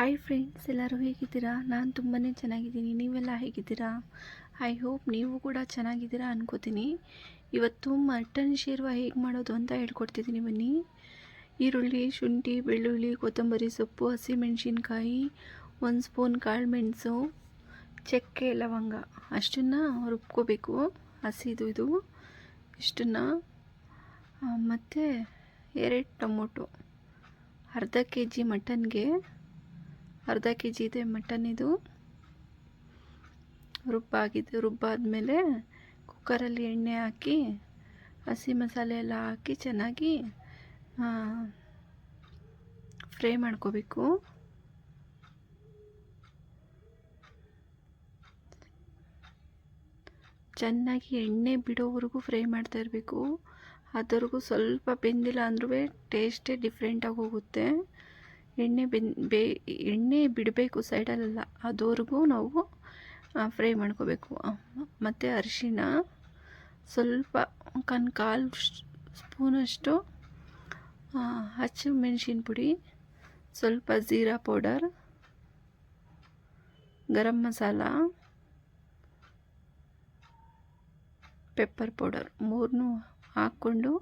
Hi friends ಎಲ್ಲರೂ ಹೇಗಿದ್ದೀರಾ? ನಾನು ತುಂಬಾ ಚೆನ್ನಾಗಿದ್ದೀನಿ. ನೀವೆಲ್ಲ ಹೇಗಿದ್ದೀರಾ? ಐ ಹೋಪ್ ನೀವು ಕೂಡ ಚೆನ್ನಾಗಿದ್ದೀರಾ ಅನ್ಕೋತೀನಿ. ಇವತ್ತು ಮಟನ್ ಶೇರ್ವ ಹೇಗೆ ಮಾಡೋದು ಅಂತ ಹೇಳ್ಕೊಡ್ತಿದ್ದೀನಿ ಬನ್ನಿ. ಈರುಳ್ಳಿ, ಶುಂಠಿ, ಬೆಳ್ಳುಳ್ಳಿ, ಕೊತ್ತಂಬರಿ ಸೊಪ್ಪು, ಹಸಿಮೆಣಸಿನ್ಕಾಯಿ, ಒಂದು ಸ್ಪೂನ್ ಕಾಳು ಮೆಣಸು, ಚಕ್ಕೆ, ಲವಂಗ. ಅಷ್ಟನ್ನು ರುಬ್ಕೋಬೇಕು. ಹಸಿದು ಇದು ಇಷ್ಟನ್ನು ಮತ್ತು ಎರಡು ಟೊಮೊಟೊ. ಅರ್ಧ ಕೆ ಜಿ ಮಟನ್ಗೆ ಅರ್ಧ ಕೆ ಜಿ ಇದೆ ಮಟನ್ ಇದು. ರುಬ್ಬಾಗಿದೆ, ರುಬ್ಬಾದಮೇಲೆ ಕುಕ್ಕರಲ್ಲಿ ಎಣ್ಣೆ ಹಾಕಿ, ಹಸಿ ಮಸಾಲೆ ಎಲ್ಲ ಹಾಕಿ ಚೆನ್ನಾಗಿ ಫ್ರೈ ಮಾಡ್ಕೋಬೇಕು. ಚೆನ್ನಾಗಿ ಎಣ್ಣೆ ಬಿಡೋವರೆಗೂ ಫ್ರೈ ಮಾಡ್ತಾ ಇರಬೇಕು. ಅದ್ರವರೆಗೂ ಸ್ವಲ್ಪ ಬೆಂದಿಲ್ಲ ಅಂದ್ರೂ ಟೇಸ್ಟೇ ಡಿಫ್ರೆಂಟಾಗಿ ಹೋಗುತ್ತೆ. ಎಣ್ಣೆ ಬೆನ್, ಬೇ, ಎಣ್ಣೆ ಬಿಡಬೇಕು ಸೈಡಲ್ಲೆಲ್ಲ. ಅದುವರೆಗೂ ನಾವು ಫ್ರೈ ಮಾಡ್ಕೋಬೇಕು. ಮತ್ತು ಅರಿಶಿನ ಸ್ವಲ್ಪ ಕನ್, ಕಾಲು ಸ್ಪೂನಷ್ಟು ಹಚ್ಚು ಮೆಣಸಿನ ಪುಡಿ, ಸ್ವಲ್ಪ jeera powder, garam masala, pepper powder ಮೂರನ್ನೂ ಹಾಕ್ಕೊಂಡು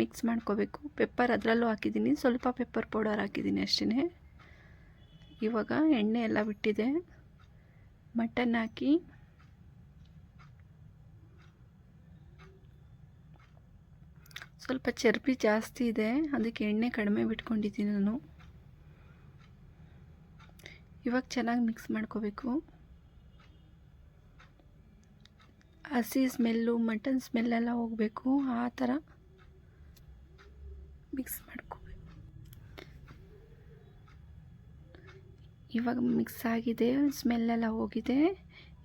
ಮಿಕ್ಸ್ ಮಾಡ್ಕೋಬೇಕು. ಪೆಪ್ಪರ್ ಅದರಲ್ಲೂ ಹಾಕಿದ್ದೀನಿ. ಸ್ವಲ್ಪ ಪೆಪ್ಪರ್ ಪೌಡರ್ ಹಾಕಿದ್ದೀನಿ ಅಷ್ಟೇ ಇವಾಗ ಎಣ್ಣೆ ಎಲ್ಲ ಬಿಟ್ಟಿದೆ. ಮಟನ್ ಹಾಕಿ. ಸ್ವಲ್ಪ ಚರ್ಬಿ ಜಾಸ್ತಿ ಇದೆ. ಅದಕ್ಕೆ ಎಣ್ಣೆ ಕಡಿಮೆ ಬಿಟ್ಕೊಂಡಿದ್ದೀನಿ ನಾನು. ಇವಾಗ ಚೆನ್ನಾಗಿ ಮಿಕ್ಸ್ ಮಾಡ್ಕೋಬೇಕು. ಹಸಿ ಸ್ಮೆಲ್ಲು, ಮಟನ್ ಸ್ಮೆಲ್ಲೆಲ್ಲ ಹೋಗಬೇಕು. ಆ ಥರ. ಮಿಕ್ಸ್ ಮಾಡ್ಕೋಬೇಕು. ಇವಾಗ ಮಿಕ್ಸ್ ಆಗಿದೆ ಸ್ಮೆಲ್ಲೆಲ್ಲ ಹೋಗಿದೆ.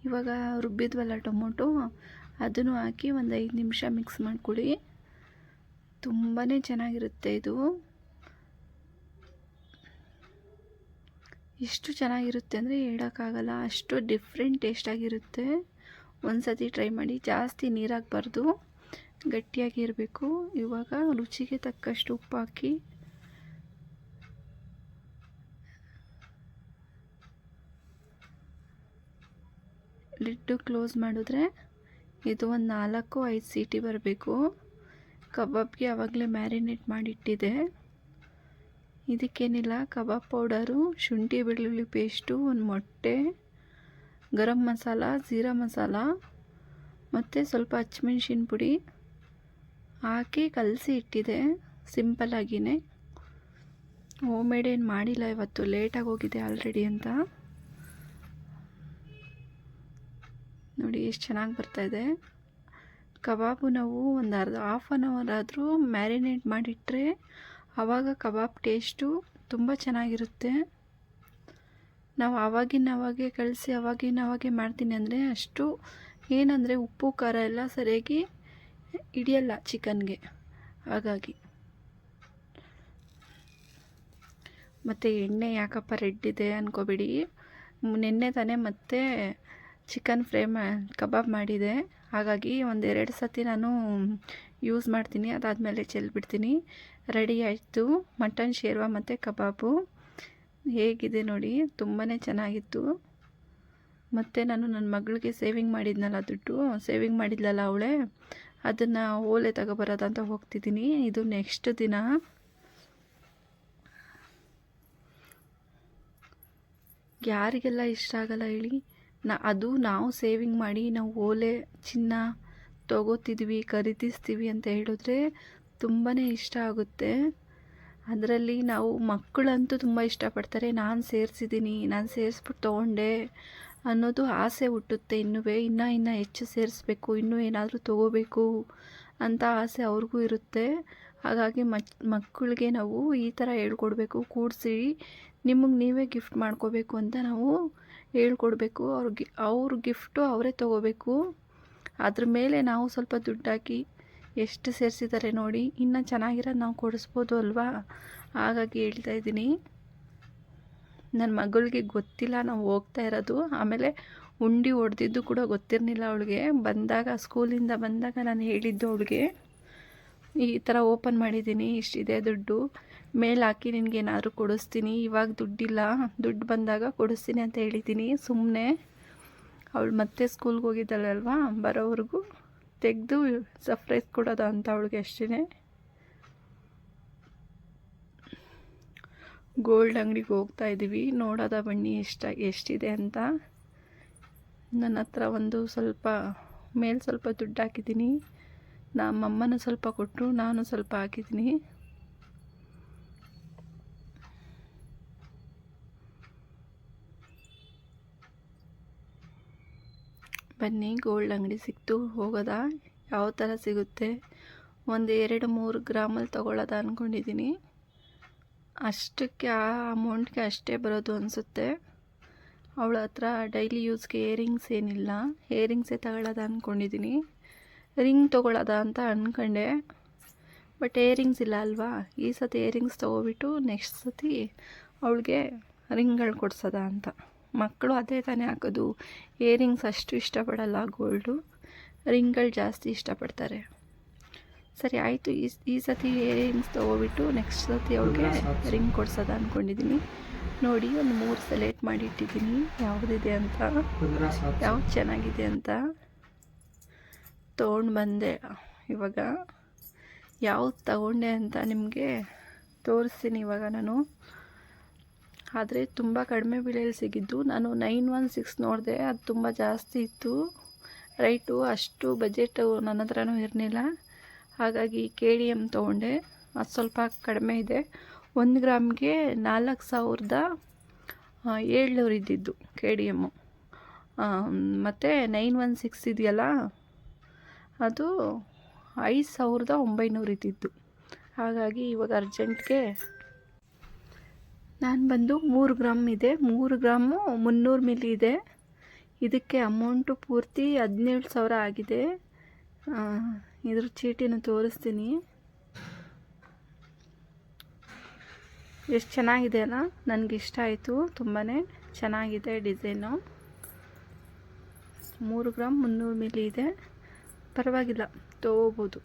ಇವಾಗ ರುಬ್ಬಿದ್ವಲ್ಲ ಟೊಮೊಟೊ, ಅದನ್ನು ಹಾಕಿ ಒಂದು ಐದು ನಿಮಿಷ ಮಿಕ್ಸ್ ಮಾಡ್ಕೊಳ್ಳಿ ತುಂಬಾ ಚೆನ್ನಾಗಿರುತ್ತೆ ಇದು. ಎಷ್ಟು ಚೆನ್ನಾಗಿರುತ್ತೆ ಅಂದರೆ ಹೇಳೋಕ್ಕಾಗಲ್ಲ, ಅಷ್ಟು ಡಿಫ್ರೆಂಟ್ ಟೇಸ್ಟಾಗಿರುತ್ತೆ ಒಂದು ಸತಿ ಟ್ರೈ ಮಾಡಿ, ಜಾಸ್ತಿ ನೀರಾಗಬಾರ್ದು. ಗಟ್ಟಿಯಾಗಿರಬೇಕು ಇವಾಗ ರುಚಿಗೆ ತಕ್ಕಷ್ಟು ಉಪ್ಪು ಹಾಕಿ. ಲಿಡ್ಡು ಕ್ಲೋಸ್ ಮಾಡಿದ್ರೆ ಇದು ಒಂದು ನಾಲ್ಕು, ಐದು ಸೀಟಿ ಬರಬೇಕು. ಕಬಾಬ್ಗೆ ಆವಾಗಲೇ ಮ್ಯಾರಿನೇಟ್ ಮಾಡಿಟ್ಟಿದೆ. ಇದಕ್ಕೇನಿಲ್ಲ, ಕಬಾಬ್ ಪೌಡರು, ಶುಂಠಿ, ಬೆಳ್ಳುಳ್ಳಿ ಪೇಸ್ಟು, ಒಂದು ಮೊಟ್ಟೆ, ಗರಂ ಮಸಾಲ, ಜೀರಾ ಮಸಾಲ, ಮತ್ತು ಸ್ವಲ್ಪ ಹಚ್ಮೆಣ್ಸಿನ ಪುಡಿ ಹಾಕಿ ಕಲಸಿ ಇಟ್ಟಿದೆ ಸಿಂಪಲ್ಲಾಗಿಯೇ ಹೋಮ್ ಮೇಡ್ ಏನು ಮಾಡಿಲ್ಲ ಇವತ್ತು, ಲೇಟಾಗಿ ಹೋಗಿದೆ ಆಲ್ರೆಡಿ ಅಂತ. ನೋಡಿ, ಎಷ್ಟು ಚೆನ್ನಾಗಿ ಬರ್ತಾಯಿದೆ ಕಬಾಬು ನಾವು ಒಂದು ಅರ್ಧ ಹಾಫ್ ಆನ್ ಅವರ್ ಆದರೂ ಮ್ಯಾರಿನೇಟ್ ಮಾಡಿಟ್ಟರೆ ಆವಾಗ ಕಬಾಬ್ ಟೇಸ್ಟು ತುಂಬ ಚೆನ್ನಾಗಿರುತ್ತೆ. ನಾವು ಆವಾಗಿನ ಅವಾಗೆ ಕಳಿಸಿ ಆವಾಗಿನ ಅವಾಗೆ ಮಾಡ್ತೀನಿ ಅಂದರೆ ಅಷ್ಟು ಏನಂದರೆ ಉಪ್ಪು, ಖಾರ ಎಲ್ಲ ಸರಿಯಾಗಿ ಹಿಡಿಯಲ್ಲ ಚಿಕನ್ಗೆ. ಹಾಗಾಗಿ. ಮತ್ತು ಎಣ್ಣೆ ಯಾಕಪ್ಪ ರೆಡ್ ಇದೆ ಅಂದ್ಕೋಬೇಡಿ ನಿನ್ನೆ ತಾನೇ ಮತ್ತೆ ಚಿಕನ್ ಫ್ರೈ ಮಾ ಕಬಾಬ್ ಮಾಡಿದೆ. ಹಾಗಾಗಿ ಒಂದೆರಡು ಸತಿ ನಾನು ಯೂಸ್ ಮಾಡ್ತೀನಿ. ಅದಾದಮೇಲೆ ಚೆಲ್ಬಿಡ್ತೀನಿ. ರೆಡಿ ಆಯಿತು. ಮಟನ್ ಶೇರ್ವ ಮತ್ತು ಕಬಾಬು. ಹೇಗಿದೆ ನೋಡಿ ತುಂಬಾ ಚೆನ್ನಾಗಿತ್ತು. ಮತ್ತು ನಾನು ನನ್ನ ಮಗಳಿಗೆ ಸೇವಿಂಗ್ ಮಾಡಿದ್ನಲ್ಲ ದುಡ್ಡು. ಸೇವಿಂಗ್ ಮಾಡಿದ್ಲಲ್ಲ ಅವಳೇ. ಅದನ್ನು ಓಲೆ ತಗೋಬರೋದಂತ ಹೋಗ್ತಿದ್ದೀನಿ. ಇದು ನೆಕ್ಸ್ಟ್ ದಿನ. ಯಾರಿಗೆಲ್ಲ ಇಷ್ಟ ಆಗಲ್ಲ ಹೇಳಿ. ನಾ ಅದು ನಾವು ಸೇವಿಂಗ್ ಮಾಡಿ ನಾವು ಓಲೆ ಚಿನ್ನ ತಗೋತಿದ್ವಿ, ಖರೀದಿಸ್ತೀವಿ ಅಂತ ಹೇಳಿದ್ರೆ ತುಂಬಾ ಇಷ್ಟ ಆಗುತ್ತೆ. ಅದರಲ್ಲಿ ನಾವು ಮಕ್ಕಳಂತೂ ತುಂಬ ಇಷ್ಟಪಡ್ತಾರೆ. ನಾನು ಸೇರಿಸಿದ್ದೀನಿ, ನಾನು ಸೇರಿಸ್ಬಿಟ್ಟು ತೊಗೊಂಡೆ. ಅನ್ನೋದು ಆಸೆ ಹುಟ್ಟುತ್ತೆ. ಇನ್ನೂ ಇನ್ನೂ ಇನ್ನೂ ಹೆಚ್ಚು ಸೇರಿಸ್ಬೇಕು. ಇನ್ನೂ ಏನಾದರೂ ತೊಗೋಬೇಕು ಅಂತ ಆಸೆ ಅವ್ರಿಗೂ ಇರುತ್ತೆ. ಹಾಗಾಗಿ ಮಕ್ಕಳಿಗೆ ನಾವು ಈ ಥರ ಹೇಳ್ಕೊಡ್ಬೇಕು. ಕೂಡಿಸಿ ನಿಮಗೆ ನೀವೇ ಗಿಫ್ಟ್ ಮಾಡ್ಕೋಬೇಕು ಅಂತ ನಾವು ಹೇಳ್ಕೊಡ್ಬೇಕು. ಅವ್ರಿಗೆ, ಅವ್ರ ಗಿಫ್ಟು ಅವರೇ ತೊಗೋಬೇಕು. ಅದ್ರ ಮೇಲೆ ನಾವು ಸ್ವಲ್ಪ ದುಡ್ಡಾಕಿ ಎಷ್ಟು ಸೇರಿಸಿದ್ದಾರೆ ನೋಡಿ, ಇನ್ನೂ ಚೆನ್ನಾಗಿರೋದು ನಾವು ಕೊಡಿಸ್ಬೋದು ಅಲ್ವಾ? ಹಾಗಾಗಿ ಹೇಳ್ತಾ ಇದ್ದೀನಿ. ನನ್ನ ಮಗಳಿಗೆ ಗೊತ್ತಿಲ್ಲ ನಾವು ಹೋಗ್ತಾ ಇರೋದು. ಆಮೇಲೆ ಉಂಡಿ ಹೊಡೆದಿದ್ದು ಕೂಡ ಗೊತ್ತಿರಲಿಲ್ಲ ಅವಳಿಗೆ. ಬಂದಾಗ, ಸ್ಕೂಲಿಂದ ಬಂದಾಗ ನಾನು ಹೇಳಿದ್ದು ಅವಳಿಗೆ, ಈ ಥರ ಓಪನ್ ಮಾಡಿದ್ದೀನಿ, ಇಷ್ಟಿದೆ ದುಡ್ಡು. ಮೇಲೆ ಹಾಕಿ ನಿನಗೆ ಏನಾದರೂ ಕೊಡಿಸ್ತೀನಿ. ಇವಾಗ ದುಡ್ಡಿಲ್ಲ. ದುಡ್ಡು ಬಂದಾಗ ಕೊಡಿಸ್ತೀನಿ ಅಂತ ಹೇಳಿದ್ದೀನಿ. ಸುಮ್ಮನೆ ಅವಳು ಮತ್ತೆ ಸ್ಕೂಲ್ಗೆ ಹೋಗಿದ್ದಾಳಲ್ವಾ? ಬರೋವರೆಗೂ ತೆಗೆದು ಸರ್ಪ್ರೈಸ್ ಕೊಡೋದು ಅಂತ ಅವಳಿಗೆ ಅಷ್ಟೇ ಗೋಲ್ಡ್ ಅಂಗಡಿಗೆ ಹೋಗ್ತಾ ಇದ್ದೀವಿ. ನೋಡೋದ ಬನ್ನಿ ಎಷ್ಟ, ಎಷ್ಟಿದೆ ಅಂತ. ನನ್ನ ಹತ್ರ ಒಂದು ಸ್ವಲ್ಪ, ಮೇಲೆ ಸ್ವಲ್ಪ ದುಡ್ಡು ಹಾಕಿದ್ದೀನಿ. ನಮ್ಮಮ್ಮನ ಸ್ವಲ್ಪ ಕೊಟ್ಟರು ನಾನು ಸ್ವಲ್ಪ ಹಾಕಿದ್ದೀನಿ. ಬನ್ನಿ, ಗೋಲ್ಡ್ ಅಂಗಡಿ ಸಿಕ್ತು, ಹೋಗೋದಾ? ಯಾವ ಥರ ಸಿಗುತ್ತೆ? ಒಂದು ಎರಡು ಮೂರು ಗ್ರಾಮಲ್ಲಿ ತೊಗೊಳ್ಳೋದ ಅಂದ್ಕೊಂಡಿದ್ದೀನಿ ಅಷ್ಟಕ್ಕೆ ಆ ಅಮೌಂಟ್ಗೆ ಅಷ್ಟೇ ಬರೋದು ಅನಿಸುತ್ತೆ. ಅವಳ ಹತ್ರ ಡೈಲಿ ಯೂಸ್ಗೆ ಇಯರಿಂಗ್ಸ್ ಏನಿಲ್ಲ. ಏರಿಂಗ್ಸೇ ತಗೊಳ್ಳೋದ ಅಂದ್ಕೊಂಡಿದ್ದೀನಿ ರಿಂಗ್ ತೊಗೊಳ್ಳೋದ ಅಂತ ಅಂದ್ಕೊಂಡೆ ಬಟ್ ಇಯರಿಂಗ್ಸ್ ಇಲ್ಲ ಅಲ್ವಾ? ಈ ಸತಿ ಇಯರಿಂಗ್ಸ್ ತೊಗೊಬಿಟ್ಟು ನೆಕ್ಸ್ಟ್ ಸತಿ ಅವಳಿಗೆ ರಿಂಗ್ಗಳು ಕೊಡ್ಸೋದ ಅಂತ. ಮಕ್ಕಳು ಅದೇ ತಾನೇ ಹಾಕೋದು. ಇಯರಿಂಗ್ಸ್ ಅಷ್ಟು ಇಷ್ಟಪಡಲ್ಲ ಗೋಲ್ಡು ರಿಂಗ್ಗಳು ಜಾಸ್ತಿ ಇಷ್ಟಪಡ್ತಾರೆ. ಸರಿ ಆಯಿತು. ಈ ಈ ಸತಿ ಇಯರಿಂಗ್ಸ್ ತೊಗೊಬಿಟ್ಟು ನೆಕ್ಸ್ಟ್ ಸತಿ ಅವ್ಳಿಗೆ ರಿಂಗ್ ಕೊಡ್ಸೋದ ಅಂದ್ಕೊಂಡಿದ್ದೀನಿ ನೋಡಿ ಒಂದು ಮೂರು ಸೆಲೆಕ್ಟ್ ಮಾಡಿಟ್ಟಿದ್ದೀನಿ ಯಾವುದಿದೆ ಅಂತ? ಯಾವ್ದು ಚೆನ್ನಾಗಿದೆ ಅಂತ? ತೊಗೊಂಡು ಬಂದೆ. ಇವಾಗ ಯಾವ್ದು ತಗೊಂಡೆ ಅಂತ ನಿಮಗೆ ತೋರಿಸ್ತೀನಿ ಇವಾಗ ನಾನು. ಆದರೆ ತುಂಬ ಕಡಿಮೆ ಬೆಲೆಯಲ್ಲಿ ಸಿಗಿದ್ದು. ನಾನು ನೈನ್ ಒನ್ ಸಿಕ್ಸ್ ನೋಡಿದೆ ಅದು ತುಂಬ ಜಾಸ್ತಿ ಇತ್ತು. ರೈಟು ಅಷ್ಟು ಬಜೆಟು ನನ್ನ ಹತ್ರನೂ ಇರಲಿಲ್ಲ. ಹಾಗಾಗಿ ಕೆ ಡಿ ಎಂ ತೊಗೊಂಡೆ. ಅದು ಸ್ವಲ್ಪ ಕಡಿಮೆ ಇದೆ. ಒಂದು ಗ್ರಾಮ್ಗೆ ನಾಲ್ಕು ಸಾವಿರದ ಏಳ್ನೂರು ಇದ್ದಿದ್ದು ಕೆ ಡಿ ಎಮ್ಮು ಮತ್ತು ನೈನ್ ಒನ್ ಸಿಕ್ಸ್ ಇದೆಯಲ್ಲ, ಅದು ಐದು ಸಾವಿರದ ಒಂಬೈನೂರು ಇದ್ದಿದ್ದು. ಹಾಗಾಗಿ ಇವಾಗ ಅರ್ಜೆಂಟ್ಗೆ ನಾನು ಬಂದು ಮೂರು ಗ್ರಾಮ್ ಇದೆ. ಮೂರು ಗ್ರಾಮು ಮುನ್ನೂರು ಮಿಲಿ ಇದೆ. ಇದಕ್ಕೆ ಅಮೌಂಟು ಪೂರ್ತಿ ಹದಿನೇಳು ಸಾವಿರ ಆಗಿದೆ. ಇದ್ರ ಚೀಟಿನ ತೋರಿಸ್ತೀನಿ. ಎಷ್ಟು ಚೆನ್ನಾಗಿದೆ ಅಲ್ಲ? ನನಗೆ ಇಷ್ಟ ಆಯಿತು ತುಂಬಾ ಚೆನ್ನಾಗಿದೆ ಡಿಸೈನು. ಮೂರು ಗ್ರಾಮ್ ಮುನ್ನೂರು ಮಿಲಿ ಇದೆ. ಪರವಾಗಿಲ್ಲ, ತೊಗೋಬೋದು.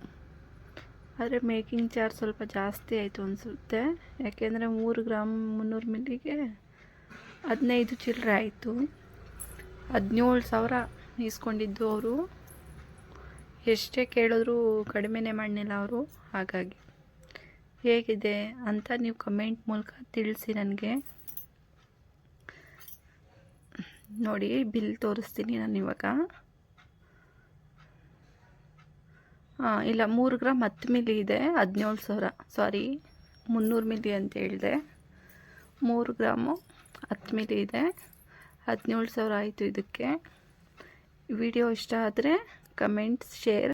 ಆದರೆ ಮೇಕಿಂಗ್ ಚಾರ್ಜ್ ಸ್ವಲ್ಪ ಜಾಸ್ತಿ ಆಯಿತು ಅನಿಸುತ್ತೆ. ಯಾಕೆಂದರೆ ಮೂರು ಗ್ರಾಮ್ ಮುನ್ನೂರು ಮಿಲಿಗೆ ಹದಿನೈದು ಚಿಲ್ಲರೆ ಆಯಿತು. ಹದಿನೇಳು ಸಾವಿರ ಇಸ್ಕೊಂಡಿದ್ದು ಅವರು. ಎಷ್ಟೇ ಕೇಳಿದ್ರು ಕಡಿಮೆನೇ ಮಾಡಲಿಲ್ಲ ಅವರು, ಹಾಗಾಗಿ. ಹೇಗಿದೆ ಅಂತ ನೀವು ಕಮೆಂಟ್ ಮೂಲಕ ತಿಳಿಸಿ ನನಗೆ. ನೋಡಿ, ಬಿಲ್ ತೋರಿಸ್ತೀನಿ ನಾನು ಇವಾಗ. ಹಾಂ ಇಲ್ಲ, ಮೂರು ಗ್ರಾಮ್ ಹತ್ತು ಮಿಲಿ ಇದೆ, ಹದಿನೇಳು ಸಾವಿರ. ಸಾರಿ ಮುನ್ನೂರು ಮಿಲಿ ಅಂತ ಹೇಳಿದೆ. ಮೂರು ಗ್ರಾಮು ಹತ್ತು ಮಿಲಿ ಇದೆ, ಹದಿನೇಳು ಸಾವಿರ ಆಯಿತು ಇದಕ್ಕೆ. ವಿಡಿಯೋ ಇಷ್ಟ ಆದರೆ ಕಮೆಂಟ್ಸ್ ಶೇರ್